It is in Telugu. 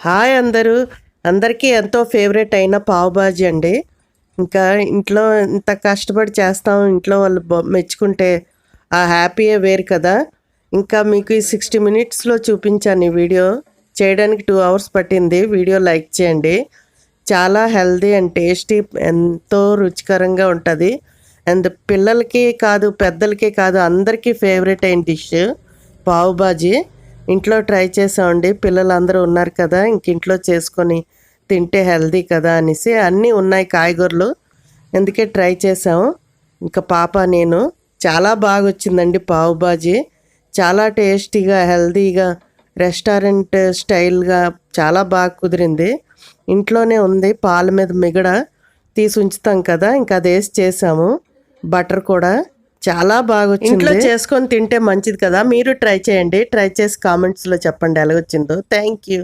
హాయ్ అందరూ. అందరికీ ఎంతో ఫేవరెట్ అయిన పావుబాజీ అండి. ఇంకా ఇంట్లో ఇంత కష్టపడి చేస్తాం ఇంట్లో వాళ్ళు మెచ్చుకుంటే ఆ హ్యాపీయే వేరు కదా. ఇంకా మీకు ఈ సిక్స్టీ మినిట్స్లో చూపించాను ఈ వీడియో. చేయడానికి టూ అవర్స్ పట్టింది. వీడియో లైక్ చేయండి. చాలా హెల్దీ అండ్ టేస్టీ ఎంతో రుచికరంగా ఉంటుంది. అండ్ పిల్లలకి కాదు పెద్దలకి కాదు అందరికీ ఫేవరెట్ అయిన డిష్ పావుబాజీ ఇంట్లో ట్రై చేసామండి. పిల్లలు అందరూ ఉన్నారు కదా ఇంక ఇంట్లో చేసుకొని తింటే హెల్దీ కదా అనేసి అన్నీ ఉన్నాయి కాయగూరలు. అందుకే ట్రై చేసాము. ఇంకా పాప నేను చాలా బాగా వచ్చిందండి పావు బాజీ. చాలా టేస్టీగా హెల్దీగా రెస్టారెంట్ స్టైల్గా చాలా బాగా కుదిరింది. ఇంట్లోనే ఉంది పాల మీద మిగడ తీసి ఉంచుతాం కదా ఇంకా అది వేసి చేసాము. బటర్ కూడా. చాలా బాగా వచ్చింది ఇంట్లో చేసుకొని తింటే మంచిది కదా. మీరు ట్రై చేయండి. ట్రై చేసి కామెంట్స్లో చెప్పండి ఎలా వచ్చిందో థ్యాంక్ యూ